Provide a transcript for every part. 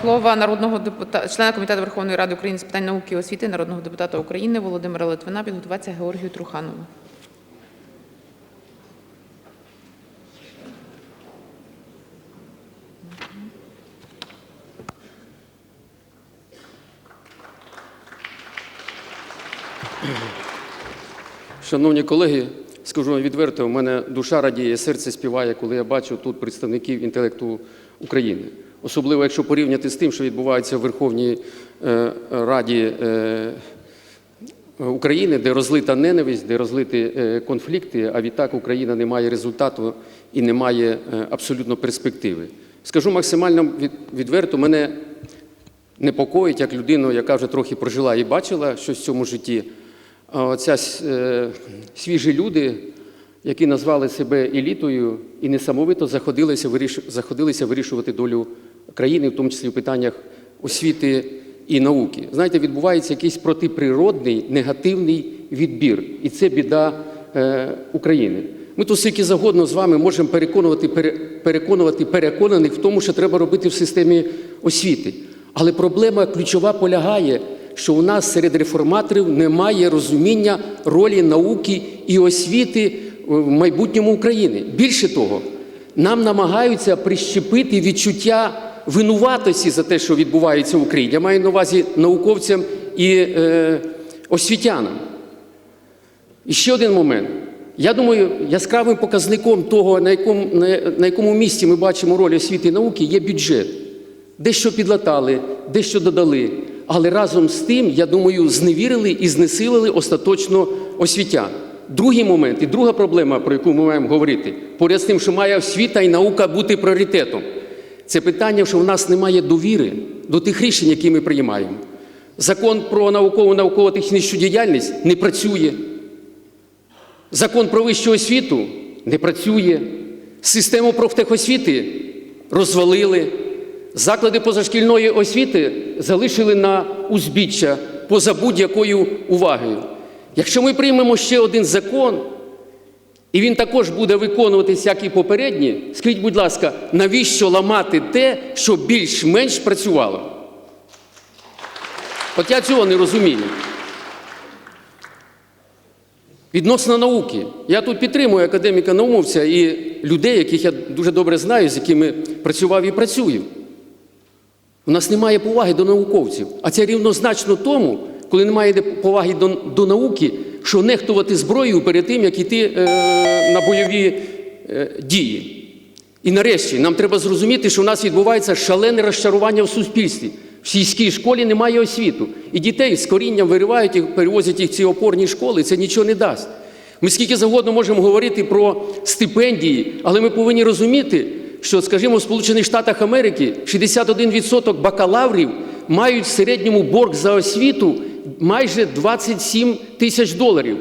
Слова народного депутата, члена Комітету Верховної Ради України з питань науки і освіти, народного депутата України Володимира Литвина підготуватися Георгію Труханову. Шановні колеги, скажу вам відверто, у мене душа радіє, серце співає, коли я бачу тут представників інтелекту України. Особливо, якщо порівняти з тим, що відбувається в Верховній е, Раді е, України, де розлита ненависть, де розлиті е, конфлікти, а відтак Україна не має результату і не має абсолютно перспективи. Скажу максимально відверто, мене непокоїть як людину, яка вже трохи прожила і бачила щось в цьому житті. Е, свіжі люди, які назвали себе елітою і несамовито заходилися вирішувати долю країни, в тому числі в питаннях освіти і науки. Знаєте, відбувається якийсь протиприродний негативний відбір, і це біда е, України. Ми тут скільки завгодно з вами можемо переконувати, пере- переконувати переконаних в тому, що треба робити в системі освіти. Але проблема ключова полягає, що у нас серед реформаторів немає розуміння ролі науки і освіти в майбутньому України. Більше того, нам намагаються прищепити відчуття винуватості за те, що відбувається в Україні. Я маю на увазі науковцям і е, освітянам. І ще один момент. Я думаю, яскравим показником того, на якому, на, якому місці ми бачимо роль освіти і науки, є бюджет. Дещо підлатали, дещо додали. Але разом з тим, я думаю, зневірили і знесилили остаточно освітян. Другий момент і друга проблема, про яку ми маємо говорити, поряд з тим, що має освіта і наука бути пріоритетом. Це питання, що в нас немає довіри до тих рішень, які ми приймаємо. Закон про наукову науково-технічну діяльність не працює. Закон про вищу освіту не працює. Систему профтехосвіти розвалили. Заклади позашкільної освіти залишили на узбіччя поза будь-якою увагою. Якщо ми приймемо ще один закон, і він також буде виконуватись, як і попередні, скажіть, будь ласка, навіщо ламати те, що більш-менш працювало? От я цього не розумію. Відносно науки. Я тут підтримую академіка наумовця і людей, яких я дуже добре знаю, з якими працював і працюю. У нас немає поваги до науковців. А це рівнозначно тому, коли немає поваги до, до науки, що нехтувати зброєю перед тим, як йти е, на бойові е, дії. І нарешті нам треба зрозуміти, що у нас відбувається шалене розчарування в суспільстві. В сільській школі немає освіту. І дітей з корінням виривають і перевозять їх в ці опорні школи. Це нічого не дасть. Ми скільки завгодно можемо говорити про стипендії, але ми повинні розуміти, що, скажімо, в Сполучених Штатах Америки 61% бакалаврів мають в середньому борг за освіту майже 27 тисяч доларів.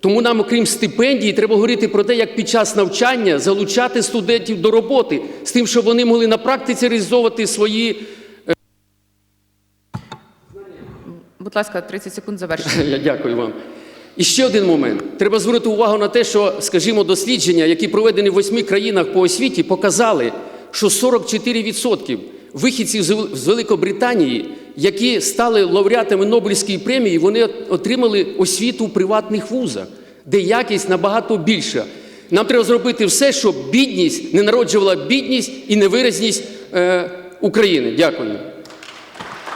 Тому нам, окрім стипендій, треба говорити про те, як під час навчання залучати студентів до роботи з тим, щоб вони могли на практиці реалізовувати свої Будь ласка, 30 секунд завершити. Я дякую вам. І ще один момент. Треба звернути увагу на те, що, скажімо, дослідження, які проведені в восьми країнах по освіті, показали, що 44% вихідців з Великобританії, які стали лауреатами Нобелівської премії, вони отримали освіту в приватних вузах, де якість набагато більша. Нам треба зробити все, щоб бідність не народжувала бідність і невиразність е, України. Дякую.